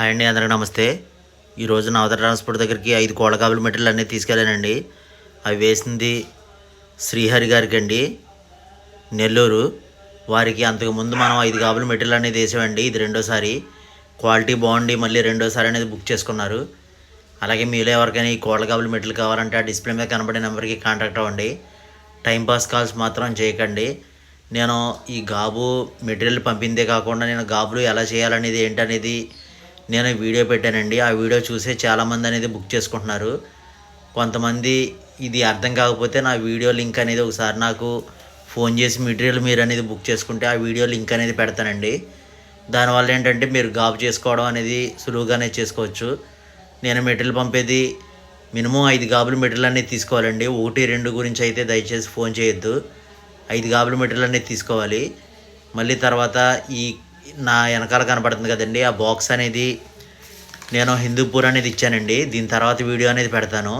Hi అండి అందరికీ నమస్తే. ఈరోజు నవత ట్రాన్స్పోర్ట్ దగ్గరికి ఐదు కోళ్ళ మెటీరియల్ అన్నీ తీసుకెళ్ళానండి. అవి వేసింది శ్రీహరి గారికి అండి. నెల్లూరు. వారికి అంతకు ముందు మనం ఐదు కాబుల మెటీరియల్ అనేది వేసామండి. ఇది రెండోసారి. క్వాలిటీ బాగుండి మళ్ళీ రెండోసారి అనేది బుక్ చేసుకున్నారు. అలాగే మీలో ఎవరికైనా ఈ కోళ్ళ కాబుల మెటీరియల్ కావాలంటే ఆ డిస్ప్లే మీద కనబడే నెంబర్కి కాంటాక్ట్ అవ్వండి. టైంపాస్ కాల్స్ మాత్రం చేయకండి. నేను ఈ గాబు మెటీరియల్ పంపిందే కాకుండా నేను గాబులు ఎలా చేయాలనేది ఏంటనేది నేను వీడియో పెట్టానండి. ఆ వీడియో చూసే చాలామంది అనేది బుక్ చేసుకుంటున్నారు. కొంతమంది ఇది అర్థం కాకపోతే నా వీడియో లింక్ అనేది ఒకసారి నాకు ఫోన్ చేసి మెటీరియల్ మీరు అనేది బుక్ చేసుకుంటే ఆ వీడియో లింక్ అనేది పెడతానండి. దానివల్ల ఏంటంటే మీరు గాబు చేసుకోవడం అనేది సులువుగానే చేసుకోవచ్చు. నేను మెటీరియల్ పంపేది మినిమం ఐదు గాబులు మెటీరియల్ అనేది తీసుకోవాలండి. ఒకటి రెండు గురించి అయితే దయచేసి ఫోన్ చేయొద్దు. ఐదు గాబులు మెటీరియల్ అనేది తీసుకోవాలి. మళ్ళీ తర్వాత ఈ నా వెనకాల కనపడుతుంది కదండి ఆ బాక్స్ అనేది నేను హిందూపూర్ అనేది ఇచ్చానండి. దీని తర్వాత వీడియో అనేది పెడతాను.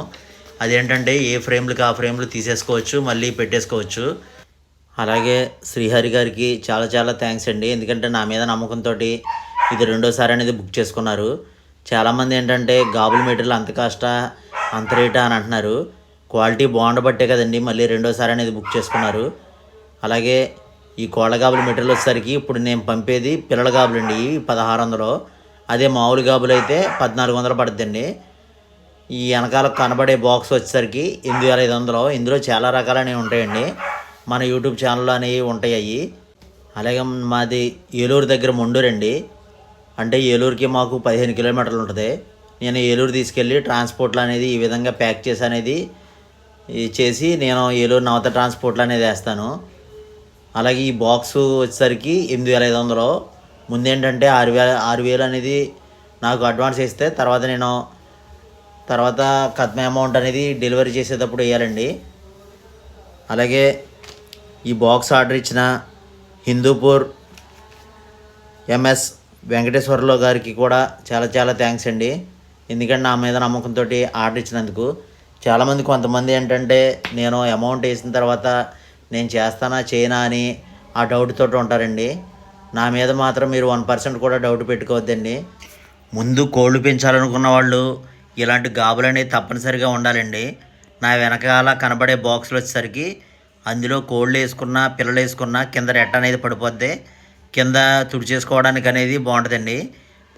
అదేంటంటే ఏ ఫ్రేమ్లకి ఆ ఫ్రేమ్లు తీసేసుకోవచ్చు మళ్ళీ పెట్టేసుకోవచ్చు. అలాగే శ్రీహరి గారికి చాలా చాలా థ్యాంక్స్ అండి. ఎందుకంటే నా మీద నమ్మకంతో ఇది రెండోసారి అనేది బుక్ చేసుకున్నారు. చాలామంది ఏంటంటే గాబుల్ మెటీరియల్ అంత కాస్ట అంత రేటా అని అంటున్నారు. క్వాలిటీ బాగుండబట్టే కదండి మళ్ళీ రెండోసారి అనేది బుక్ చేసుకున్నారు. అలాగే ఈ కోళ్ళ గాబుల మెటీరియల్ వచ్చేసరికి ఇప్పుడు నేను పంపేది పిల్లల గాబులు అండి ఇవి పదహారు వందలు అదే మామూలు గాబులు అయితే పద్నాలుగు వందలు పడుతుందండి ఈ వెనకాల కనబడే బాక్స్ వచ్చేసరికి ఎనిమిది వేల ఐదు వందలు ఇందులో చాలా రకాలనేవి ఉంటాయండి. మన యూట్యూబ్ ఛానల్లో అనేవి ఉంటాయి. అవి అలాగే మాది ఏలూరు దగ్గర అండి. అంటే ఏలూరుకి మాకు పదిహేను కిలోమీటర్లు ఉంటుంది. నేను ఏలూరు తీసుకెళ్ళి ట్రాన్స్పోర్ట్లు అనేది ఈ విధంగా ప్యాక్ చేసి అనేది చేసి నేను ఏలూరు నవత ట్రాన్స్పోర్ట్లు అనేది వేస్తాను. అలాగే ఈ బాక్స్ వచ్చేసరికి ఎనిమిది వేల ఐదు వందలు. ముందేంటంటే ఆరు వేల ఆరు వేలు అనేది నాకు అడ్వాన్స్ ఇస్తే తర్వాత నేను తర్వాత కట్మ అమౌంట్ అనేది డెలివరీ చేసేటప్పుడు వేయాలండి. అలాగే ఈ బాక్స్ ఆర్డర్ ఇచ్చిన హిందూపూర్ ఎంఎస్ వెంకటేశ్వరరావు గారికి కూడా చాలా చాలా థ్యాంక్స్ అండి. ఎందుకంటే నా మీద నమ్మకంతో ఆర్డర్ ఇచ్చినందుకు. చాలామంది కొంతమంది ఏంటంటే నేను అమౌంట్ వేసిన తర్వాత నేను చేస్తానా చేయనా అని ఆ డౌట్తో ఉంటారండి. నా మీద మాత్రం మీరు వన్ పర్సెంట్ కూడా డౌట్ పెట్టుకోవద్దండి. ముందు కోళ్ళు పెంచాలనుకున్న వాళ్ళు ఇలాంటి గాబులనేవి తప్పనిసరిగా ఉండాలండి. నా వెనకాల కనబడే బాక్సులు వచ్చేసరికి అందులో కోళ్ళు వేసుకున్న పిల్లలు వేసుకున్న కింద రెట్ట అనేది పడిపోద్ది. కింద తుడిచేసుకోవడానికి అనేది బాగుంటుందండి.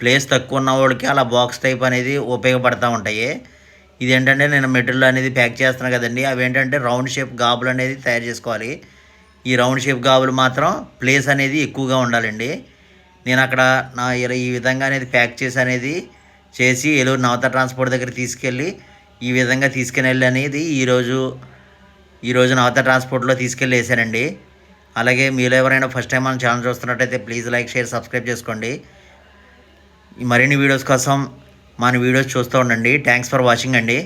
ప్లేస్ తక్కువ ఉన్న వాళ్ళకి అలా బాక్స్ టైప్ అనేది ఉపయోగపడతా ఉంటాయి. ఇది ఏంటంటే నేను మెటీరియల్ అనేది ప్యాక్ చేస్తున్నాను కదండి. అవి ఏంటంటే రౌండ్ షేప్ గాబులు అనేది తయారు చేసుకోవాలి. ఈ రౌండ్ షేప్ గాబులు మాత్రం ప్లేస్ అనేది ఎక్కువగా ఉండాలండి. నేను అక్కడ నా ఇలా ఈ విధంగా అనేది ప్యాక్ చేసి అనేది చేసి ఏలూరు నవత ట్రాన్స్పోర్ట్ దగ్గర తీసుకెళ్ళి ఈ విధంగా తీసుకుని వెళ్ళి అనేది ఈరోజు ఈరోజు నవత ట్రాన్స్పోర్ట్లో తీసుకెళ్ళి వేసానండి. అలాగే మీలో ఎవరైనా ఫస్ట్ టైం మన ఛానల్ చూస్తున్నట్టయితే ప్లీజ్ లైక్ షేర్ సబ్స్క్రైబ్ చేసుకోండి. మరిన్ని వీడియోస్ కోసం మన వీడియోస్ చూస్తూ ఉండండి. థ్యాంక్స్ ఫర్ వాచింగ్ అండి.